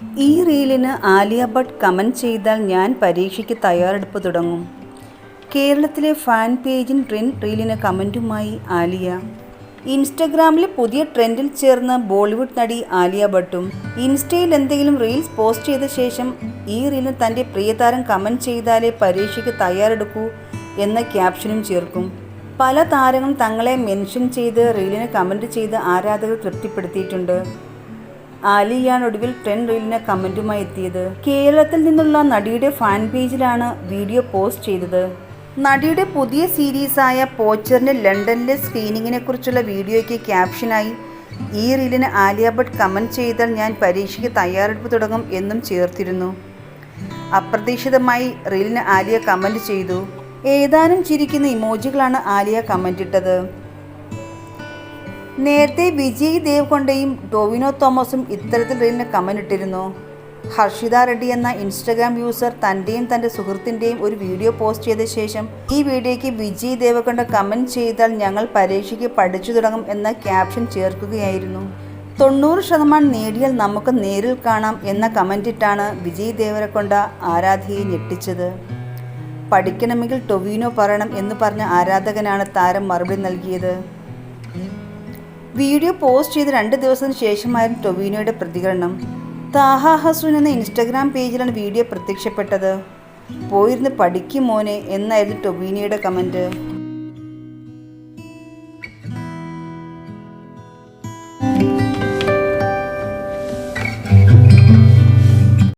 ഈ റീലിന് ആലിയ ഭട്ട് കമന്റ് ചെയ്താൽ ഞാൻ പരീക്ഷയ്ക്ക് തയ്യാറെടുപ്പ് തുടങ്ങും. കേരളത്തിലെ ഫാൻ പേജിൻ ട്രെൻഡ് റീലിന് കമന്റുമായി ആലിയ. ഇൻസ്റ്റഗ്രാമിലെ പുതിയ ട്രെൻഡിൽ ചേർന്ന ബോളിവുഡ് നടി ആലിയ ഭട്ടും ഇൻസ്റ്റയിൽ എന്തെങ്കിലും റീൽസ് പോസ്റ്റ് ചെയ്ത ശേഷം ഈ റീലിന് തന്റെ പ്രിയതാരം കമന്റ് ചെയ്താലേ പരീക്ഷയ്ക്ക് തയ്യാറെടുക്കൂ എന്ന ക്യാപ്ഷനും ചേർക്കും. പല താരങ്ങളും തങ്ങളെ മെൻഷൻ ചെയ്ത് റീലിന് കമന്റ് ചെയ്ത് ആരാധകർ തൃപ്തിപ്പെടുത്തിയിട്ടുണ്ട്. ആലിയാണ് ഒടുവിൽ ട്രെൻഡ് റീലിന് കമന്റുമായി എത്തിയത്. കേരളത്തിൽ നിന്നുള്ള നടിയുടെ ഫാൻ പേജിലാണ് വീഡിയോ പോസ്റ്റ് ചെയ്തത്. നടിയുടെ പുതിയ സീരീസായ പോച്ചറിന്റെ ലണ്ടനിലെ സ്ക്രീനിങ്ങിനെ കുറിച്ചുള്ള വീഡിയോയ്ക്ക് ക്യാപ്ഷനായി ഈ റീലിന് ആലിയ ഭട്ട് കമന്റ് ചെയ്താൽ ഞാൻ പരീക്ഷയ്ക്ക് തയ്യാറെടുപ്പ് തുടങ്ങും എന്നും ചേർത്തിരുന്നു. അപ്രതീക്ഷിതമായി റീലിന് ആലിയ കമന്റ് ചെയ്തു. ഏതാനും ചിരിക്കുന്ന ഇമോജികളാണ് ആലിയ കമന്റിട്ടത് നേരത്തെ വിജയ് ദേവ്കൊണ്ടയും ടൊവിനോ തോമസും ഇത്തരത്തിൽ റീലിന് കമന്റ് ഇട്ടിരുന്നു. ഹർഷിത റെഡ്ഡി എന്ന ഇൻസ്റ്റഗ്രാം യൂസർ തന്റെയും തന്റെ സുഹൃത്തിന്റെയും ഒരു വീഡിയോ പോസ്റ്റ് ചെയ്ത ശേഷം ഈ വീഡിയോയ്ക്ക് വിജയ് ദേവക്കൊണ്ട കമന്റ് ചെയ്താൽ ഞങ്ങൾ പരീക്ഷയ്ക്ക് പഠിച്ചു തുടങ്ങും എന്ന ക്യാപ്ഷൻ ചേർക്കുകയായിരുന്നു. തൊണ്ണൂറ് ശതമാനം നേടിയാൽ നമുക്ക് നേരിൽ കാണാം എന്ന കമന്റിട്ടാണ് വിജയ് ദേവരക്കൊണ്ട ആരാധകയെ ഞെട്ടിച്ചത്. പഠിക്കണമെങ്കിൽ ടൊവീനോ പറയണം എന്ന് പറഞ്ഞ ആരാധകനാണ് താരം മറുപടി നൽകിയത്. വീഡിയോ പോസ്റ്റ് ചെയ്ത് രണ്ട് ദിവസത്തിന് ശേഷമായിരുന്നു ടൊവിനോയുടെ പ്രതികരണം. താഹ ഹസുൻ എന്ന ഇൻസ്റ്റഗ്രാം പേജിലാണ് വീഡിയോ പ്രത്യക്ഷപ്പെട്ടത്. പോയിരുന്ന് പഠിക്കും മോനെ എന്നായിരുന്നു ടൊവിനോയുടെ കമന്റ്